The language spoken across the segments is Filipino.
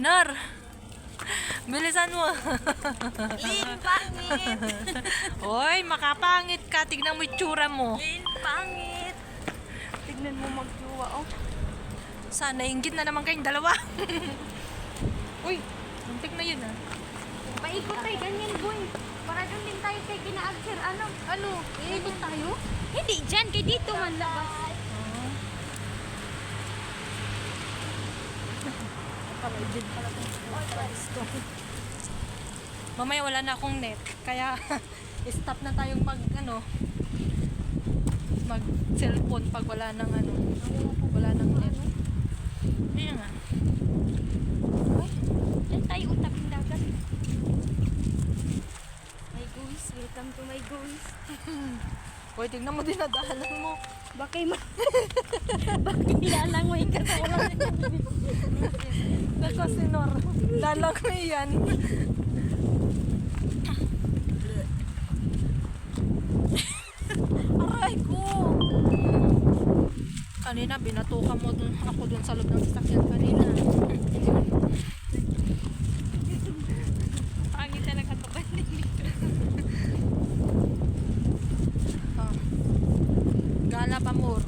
Nar! Bilisan mo. Lin, pangit! Hoy, makapangit ka. Tignan mo yung tsura mo. Lin, pangit! Tignan mo magjuwa, oh. Sana inggit na naman kayong dalawa. Uy, muntik na yun ah. Paikot tayo, ganyan, boy. Para doon din tayo kay kina-Alcer. Ano? Ano? Iikot tayo? Hindi, dyan. Kay dito man labas. Mamaya wala na akong net. Kaya stop na tayong mag ano mag cellphone pag wala nang ano wala nang net. Hindi nga. Dyan tayo utap ng dagat. My guys, welcome to my guys. Hoy, tignan mo din na mo. Bakay ma... Bakay ka sa oras. Nako, sinor. Lalang ko yan. Aray ko! Kanina, binatukan mo dun, ako dun sa loob ng sasakyan kanina. Pangit talaga to. Ah. Gala pa more.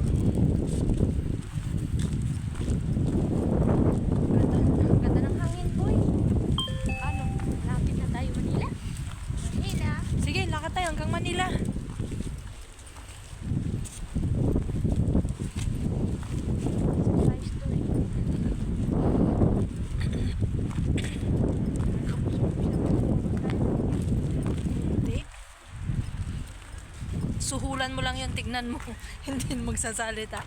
Ganda, ganda ng hangin, boy. Ano? Lapit na tayo Manila? Manila? Sige, lakad tayo hanggang Manila. Suhulan mo lang yun, tignan mo. Hindi magsasalita.